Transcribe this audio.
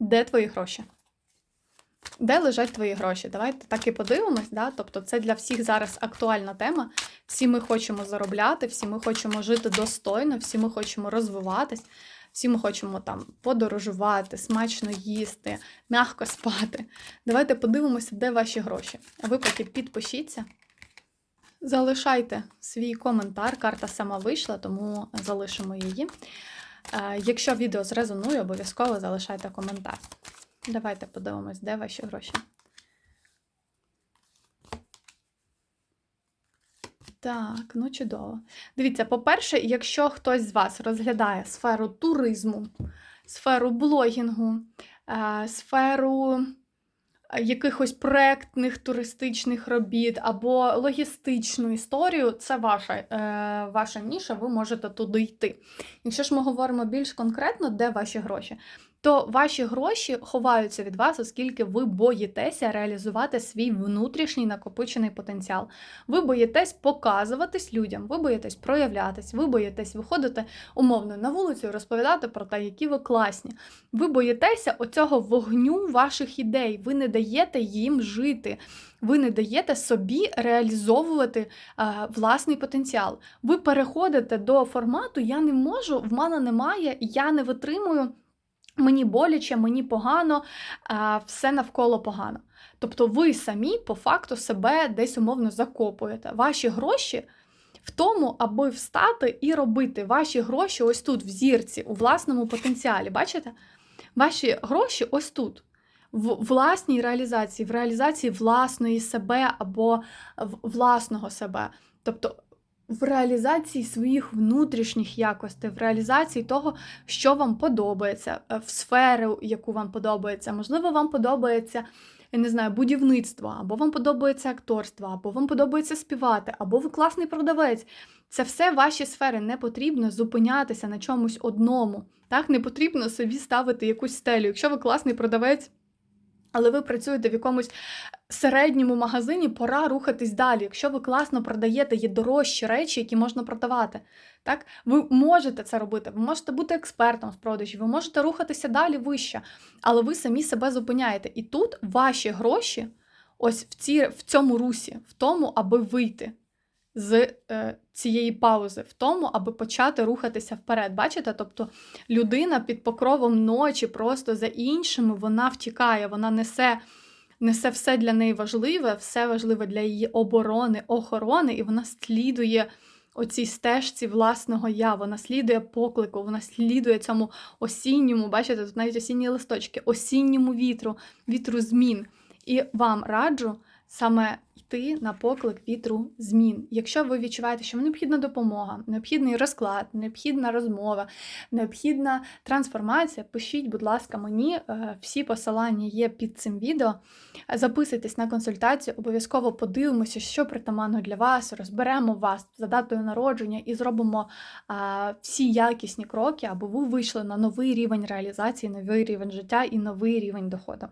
Де твої гроші? Де лежать твої гроші? Давайте так і подивимось. Да? Тобто, це для всіх зараз актуальна тема. Всі ми хочемо заробляти, всі ми хочемо жити достойно, всі ми хочемо розвиватись, всі ми хочемо там подорожувати, смачно їсти, м'яко спати. Давайте подивимося, де ваші гроші. А ви поки підпишіться. Залишайте свій коментар. Карта сама вийшла, тому залишимо її. Якщо відео зрезонує, обов'язково залишайте коментар. Давайте подивимось, де ваші гроші. Так, ну чудово. Дивіться, по-перше, якщо хтось з вас розглядає сферу туризму, сферу блогінгу, сферу якихось проектних туристичних робіт або логістичну історію, це ваша, е, ваша ніша, ви можете туди йти. Якщо ж ми говоримо більш конкретно, де ваші гроші, то ваші гроші ховаються від вас, оскільки ви боїтеся реалізувати свій внутрішній накопичений потенціал. Ви боїтесь показуватись людям, ви боїтесь проявлятись, ви боїтесь виходити умовно на вулицю і розповідати про те, які ви класні. Ви боїтеся оцього вогню ваших ідей, ви не даєте їм жити. Ви не даєте собі реалізовувати е, власний потенціал. Ви переходите до формату Я не можу, в мене немає, я не витримую. Мені боляче, мені погано, все навколо погано. Тобто ви самі по факту себе десь умовно закопуєте. Ваші гроші в тому, аби встати і робити ваші гроші ось тут, в зірці, у власному потенціалі. Бачите? Ваші гроші ось тут. В власній реалізації, в реалізації власної себе або власного себе. Тобто в реалізації своїх внутрішніх якостей, в реалізації того, що вам подобається, е, в сферу, яку вам подобається. Можливо, вам подобається. Я не знаю, будівництво, або вам подобається акторство, або вам подобається співати, або ви класний продавець. Це все ваші сфери. Не потрібно зупинятися на чомусь одному. Так, не потрібно собі ставити якусь стелю. Якщо ви класний продавець, але ви працюєте в якомусь середньому магазині, пора рухатись далі. Якщо ви класно продаєте, є дорожчі речі, які можна продавати. Так? Ви можете це робити, ви можете бути експертом з продажів, ви можете рухатися далі вище, але ви самі себе зупиняєте. І тут ваші гроші ось в, ці, в цьому русі, в тому, аби вийти з е, цієї паузи, в тому, аби почати рухатися вперед. Бачите? Тобто людина під покровом ночі, просто за іншими, вона втікає, вона несе. Несе все для неї важливе, все важливе для її оборони, охорони, і вона слідує оцій стежці власного я, вона слідує поклику, вона слідує цьому осінньому, бачите, тут навіть осінні листочки, осінньому вітру, вітру змін. І вам раджу саме йти на поклик вітру змін. Якщо ви відчуваєте, що вам необхідна допомога, необхідний розклад, необхідна розмова, необхідна трансформація, пишіть, будь ласка, мені Е, всі посилання є під цим відео. Записуйтесь на консультацію, обов'язково подивимося, що притаманно для вас, розберемо вас за датою народження і зробимо всі якісні кроки, аби ви вийшли на новий рівень реалізації, новий рівень життя і новий рівень доходу.